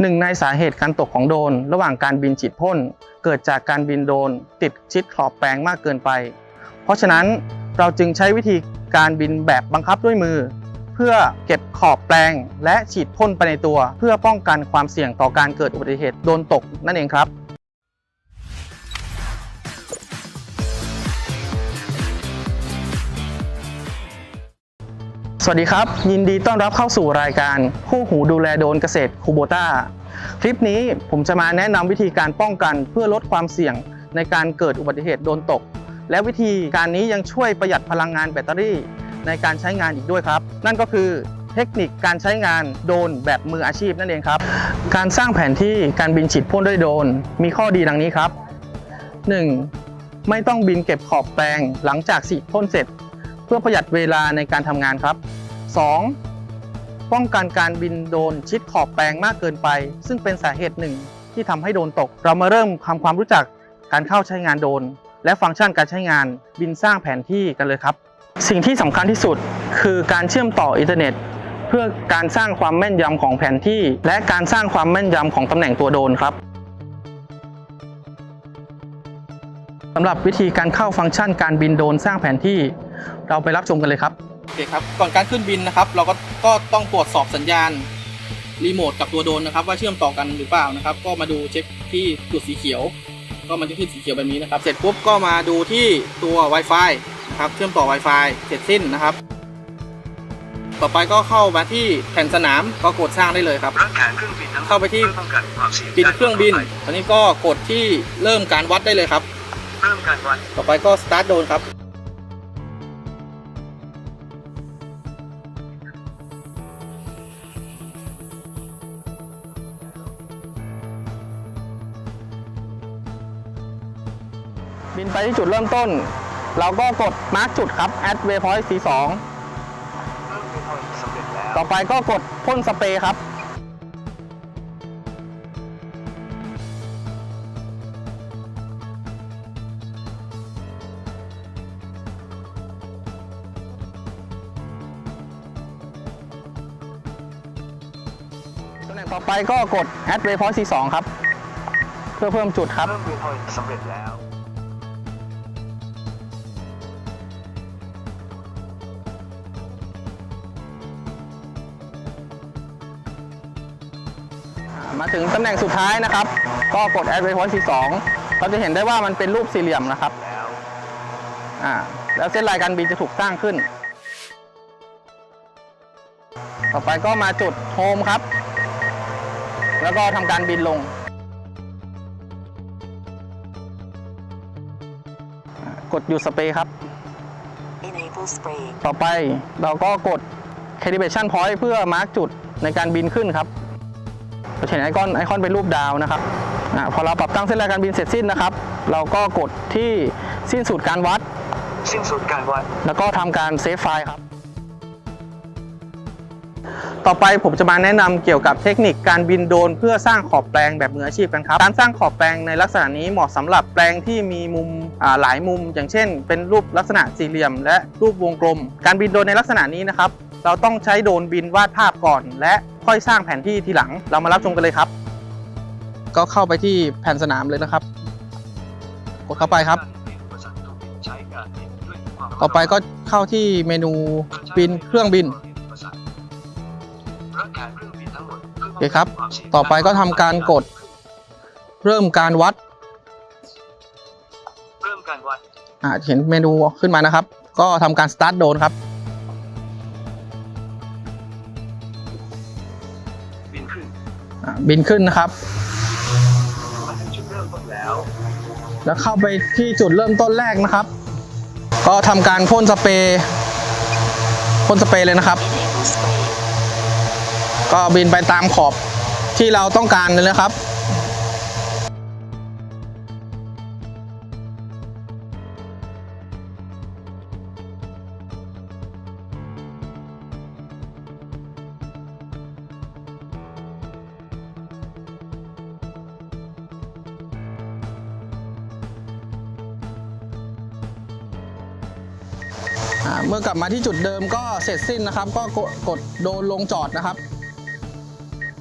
หนึ่งในสาเหตุการตกของโดรนระหว่างการบินฉีดพ่น เกิดจากการบินโดรนติดชิดขอบแปลงมากเกินไป เพราะฉะนั้นเราจึงใช้วิธีการบินแบบบังคับด้วยมือ เพื่อเก็บขอบแปลงและฉีดพ่นไปในตัว เพื่อป้องกันความเสี่ยงต่อการเกิดอุบัติเหตุโดนตกนั่นเองครับ สวัสดีครับ ยินดีต้อนรับเข้าสู่รายการคู่หูดูแลโดนเกษตรคูโบต้าคลิปนี้ผมจะมาแนะนำวิธีการป้องกันเพื่อลดความเสี่ยงในการเกิดอุบัติเหตุโดนตก และวิธีการนี้ยังช่วยประหยัดพลังงานแบตเตอรี่ ในการใช้งานอีกด้วยครับ นั่นก็คือเทคนิคการใช้งานโดนแบบมืออาชีพนั่นเองครับ การสร้างแผนที่การบินฉีดพ่นด้วยโดนมีข้อดีดังนี้ครับ 1. ไม่ต้องบินเก็บขอบแปลงหลังจากฉีดพ่นเสร็จ พื่อประหยัดเวลาในการทำงานครับ 2. ป้องกันการบินโดนชิดขอบแปลงมากเกินไป ซึ่งเป็นสาเหตุหนึ่งที่ทำให้โดนตก เรามาเริ่มทำความรู้จักการเข้าใช้งานโดน และฟังก์ชันการใช้งานบินสร้างแผนที่กันเลยครับ สิ่งที่สำคัญที่สุดคือการเชื่อมต่ออินเทอร์เน็ต เพื่อการสร้างความแม่นยำของแผนที่ และการสร้างความแม่นยำของตำแหน่งตัวโดนครับสำหรับวิธีการเข้าฟังก์ชันการบินโดนสร้างแผนที่ เราไปรับชมกันเลยครับโอเคครับก่อนการขึ้นบินนะครับ เราก็ก็ต้องตรวจสอบสัญญาณรีโมทกับตัวโดรนนะครับ ว่าเชื่อมต่อกันหรือเปล่านะครับ ก็มาดูเช็คที่จุดสีเขียว ก็มันจะขึ้นสีเขียวแบบนี้นะครับ เสร็จปุ๊บก็มาดูที่ตัว Wi-Fi นะครับเชื่อมต่อ Wi-Fi เสร็จสิ้นนะครับ ต่อไปก็เข้ามาที่แผ่นสนามก็กดสร้างได้เลยครับร่างกายเครื่องบินทั้งหมดเข้าไปที่พื่อป้องกันความเสี่ยงบินเครื่องบินอันนี้ก็กดที่เริ่มการวัดได้เลยครับ เริ่มการวัดต่อไปก็สตาร์ทโดรนครับ บินไปที่จุดเริ่มต้น เราก็กดมาร์กจุดครับ add waypoint C2 เริ่มเป็นผลสำเร็จแล้วต่อไปก็กดพ่นสเปรย์ครับ ตำแหน่งต่อไปก็กด add waypoint C2 ครับ เพื่อเพิ่มจุดครับเริ่มเป็นผลสำเร็จแล้ว มาถึงตำแหน่งสุดท้ายนะครับ ก็กด add waypoint C2 เราจะเห็นได้ว่ามันเป็นรูปสี่เหลี่ยมนะครับแล้วอ่าแล้วเส้นลายการบินจะถูกสร้างขึ้น ต่อไปก็มาจุดโฮมครับ แล้วก็ทำการบินลงอ่ากดหยุดสเปรย์ครับ Enable spray. ต่อไปเราก็กด calibration point เพื่อมาร์กจุดในการบินขึ้นครับเรา จะเห็นไอคอนไอคอนเป็นรูปดาวนะครับอาพอเราปรับตั้งเส้นลายการบินเสร็จสิ้นนะครับ เราก็กดที่สิ้นสุดการวัด สิ้นสุดการวัด แล้วก็ทำการเซฟไฟล์ครับ ต่อไปผมจะมาแนะนำเกี่ยวกับเทคนิคการบินโดรนเพื่อสร้างขอบแปลงแบบมืออาชีพกันครับ การสร้างขอบแปลงในลักษณะนี้เหมาะสำหรับแปลงที่มีมุมอ่าหลายมุม อย่างเช่น เป็นรูปลักษณะสี่เหลี่ยม และรูปวงกลม การบินโดรนในลักษณะนี้นะครับ เราต้องใช้โดรนบินวาดภาพก่อน และค่อยสร้างแผนที่ทีหลัง เรามารับชมกันเลยครับ ก็เข้าไปที่แผ่นสนามเลยนะครับ กดเข้าไปครับใช้การบินด้วยความต่อไปก็เข้าที่เมนูบินเครื่องบินร่างกายเครื่องบินทั้งหมดโอเคครับ ต่อไปก็ทำการกด เริ่มการวัดเริ่มการวัดอ่าเห็นเมนูขึ้นมานะครับ ก็ทำการสตาร์ทโดนครับ บินขึ้นนะครับ แล้วเข้าไปที่จุดเริ่มต้นแรกนะครับ ก็ทำการพ่นสเปรย์พ่นสเปรย์เลยนะครับ ก็บินไปตามขอบที่เราต้องการเลยนะครับ เมื่อกลับมาที่จุดเดิมก็เสร็จสิ้นนะครับ ก็กดโดนลงจอดนะครับ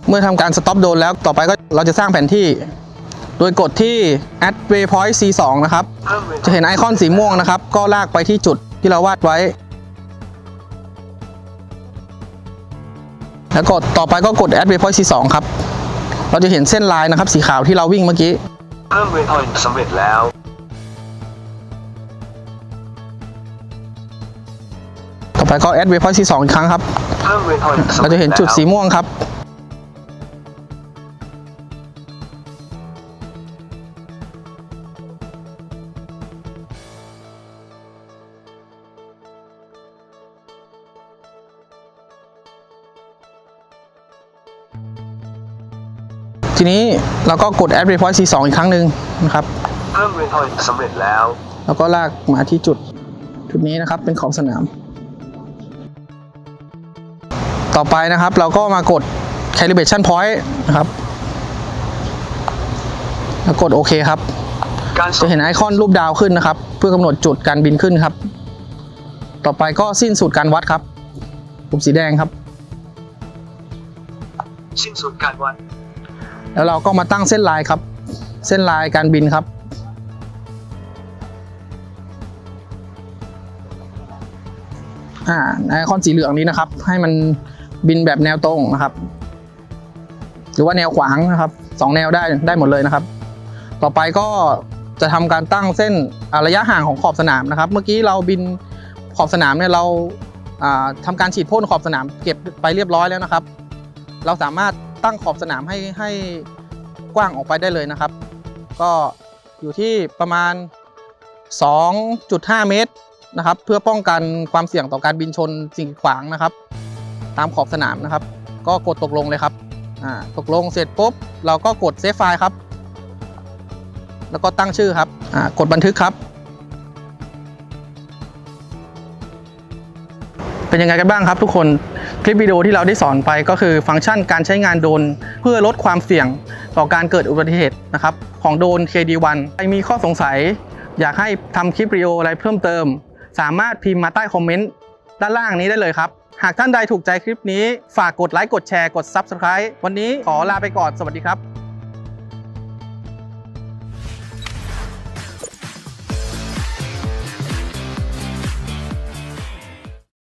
เมื่อทำการสต็อปโดนแล้วต่อไปก็เราจะสร้างแผนที่ โดยกดที่ add waypoint c2 นะครับ จะเห็นไอคอนสีม่วงนะครับ ก็ลากไปที่จุดที่เราวาดไว้ แล้วกดต่อไปก็กด add waypoint c2 ครับ เราจะเห็นเส้นลายนะครับ สีขาวที่เราวิ่งเมื่อกี้เพิ่มเวลาสำเร็จแล้ว ต่อไปก็ add waypoint c2 อีกครั้งครับเพิ่มเวลาสำเราเร็จแล้วจะเห็นจุดสีม่วงครับทีนี้เราก็กด add waypoint c2 อีกครั้งหนึ่งนะครับ เพิ่มเวลาสำเร็จแล้ว แล้วก็ลากมาที่จุดจุดนี้นะครับเป็นขอบสนาม ต่อไปนะครับ เราก็มากด calibration point นะครับแล้วกดโอเคครับการจะเห็นไอคอนรูปดาวขึ้นนะครับ เพื่อกำหนดจุดการบินขึ้นครับ ต่อไปก็สิ้นสุดการวัดครับปุ่มสีแดงครับ สิ้นสุดการวัด แล้วเราก็มาตั้งเส้นลายครับ เส้นลายการบินครับ อ่าไอคอนสีเหลืองนี้นะครับ ให้มัน บินแบบแนวตรงนะครับ หรือว่าแนวขวางนะครับสองแนวได้ได้หมดเลยนะครับ ต่อไปก็จะทำการตั้งเส้นระยะห่างของขอบสนามนะครับ เมื่อกี้เราบินขอบสนามเนี่ยเราอ่าทำการฉีดพ่นขอบสนามเก็บไปเรียบร้อยแล้วนะครับ เราสามารถตั้งขอบสนามให้ให้กว้างออกไปได้เลยนะครับ ก็อยู่ที่ประมาณ 2.5 เมตรนะครับ เพื่อป้องกันความเสี่ยงต่อการบินชนสิ่งขวางนะครับ ตามขอบสนามนะครับ ก็กดตกลงเลยครับตกลงเสร็จปุ๊บเราก็กดเซฟไฟล์ครับ แล้วก็ตั้งชื่อครับกดบันทึกครับ เป็นยังไงกันบ้างครับทุกคนคลิปวิดีโอที่เราได้สอนไปก็คือฟังก์ชันการใช้งานโดรนเพื่อลดความเสี่ยงต่อการเกิดอุบัติเหตุนะครับ ของโดรน KD1 ใครมีข้อสงสัย อยากให้ทำคลิปวิดีโออะไรเพิ่มเติม สามารถพิมพ์มาใต้คอมเมนต์ด้านล่างนี้ได้เลยครับ หากท่านใดถูกใจคลิปนี้ ฝากกดไลค์กดแชร์กด Subscribe วันนี้ขอลาไปก่อนสวัสดีครับ